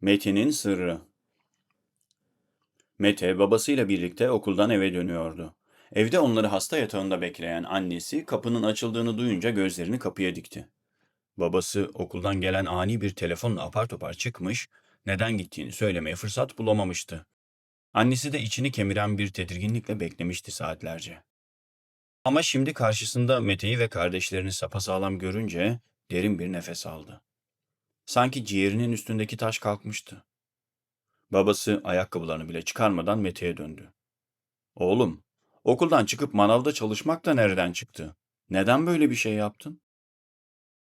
Mete'nin sırrı. Mete babasıyla birlikte okuldan eve dönüyordu. Evde onları hasta yatağında bekleyen annesi kapının açıldığını duyunca gözlerini kapıya dikti. Babası okuldan gelen ani bir telefonla apar topar çıkmış, neden gittiğini söylemeye fırsat bulamamıştı. Annesi de içini kemiren bir tedirginlikle beklemişti saatlerce. Ama şimdi karşısında Mete'yi ve kardeşlerini sapasağlam görünce derin bir nefes aldı. Sanki ciğerinin üstündeki taş kalkmıştı. Babası ayakkabılarını bile çıkarmadan Mete'ye döndü. Oğlum, okuldan çıkıp manavda çalışmak da nereden çıktı? Neden böyle bir şey yaptın?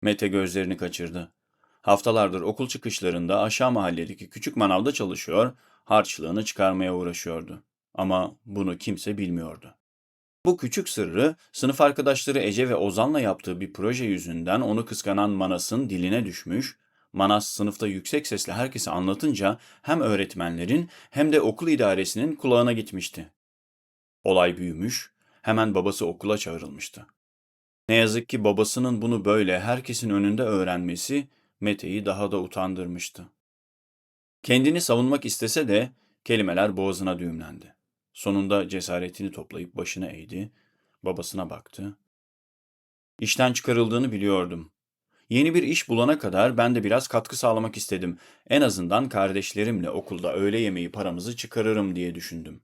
Mete gözlerini kaçırdı. Haftalardır okul çıkışlarında aşağı mahalledeki küçük manavda çalışıyor, harçlığını çıkarmaya uğraşıyordu. Ama bunu kimse bilmiyordu. Bu küçük sırrı sınıf arkadaşları Ece ve Ozan'la yaptığı bir proje yüzünden onu kıskanan Manas'ın diline düşmüş, Manas sınıfta yüksek sesle herkese anlatınca hem öğretmenlerin hem de okul idaresinin kulağına gitmişti. Olay büyümüş, hemen babası okula çağrılmıştı. Ne yazık ki babasının bunu böyle herkesin önünde öğrenmesi Mete'yi daha da utandırmıştı. Kendini savunmak istese de kelimeler boğazına düğümlendi. Sonunda cesaretini toplayıp başını eğdi, babasına baktı. İşten çıkarıldığını biliyordum. Yeni bir iş bulana kadar ben de biraz katkı sağlamak istedim. En azından kardeşlerimle okulda öğle yemeği paramızı çıkarırım diye düşündüm.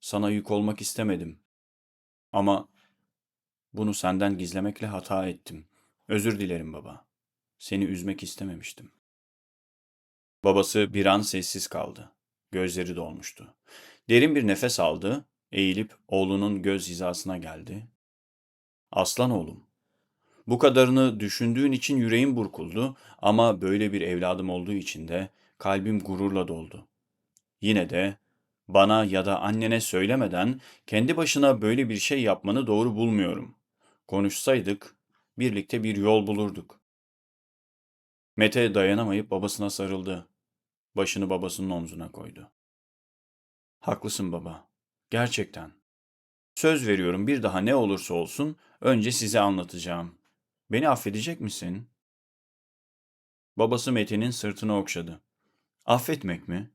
Sana yük olmak istemedim. Ama bunu senden gizlemekle hata ettim. Özür dilerim baba. Seni üzmek istememiştim. Babası bir an sessiz kaldı. Gözleri dolmuştu. Derin bir nefes aldı, eğilip oğlunun göz hizasına geldi. Aslan oğlum, bu kadarını düşündüğün için yüreğim burkuldu ama böyle bir evladım olduğu için de kalbim gururla doldu. Yine de bana ya da annene söylemeden kendi başına böyle bir şey yapmanı doğru bulmuyorum. Konuşsaydık birlikte bir yol bulurduk. Mete dayanamayıp babasına sarıldı. Başını babasının omzuna koydu. Haklısın baba. Gerçekten. Söz veriyorum bir daha ne olursa olsun önce size anlatacağım. Beni affedecek misin? Babası Mete'nin sırtını okşadı. Affetmek mi?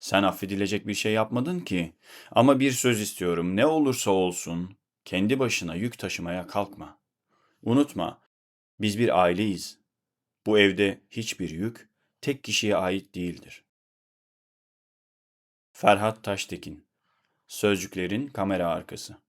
Sen affedilecek bir şey yapmadın ki. Ama bir söz istiyorum. Ne olursa olsun kendi başına yük taşımaya kalkma. Unutma, biz bir aileyiz. Bu evde hiçbir yük tek kişiye ait değildir. Ferhat Taştekin Sözcüklerin kamera arkası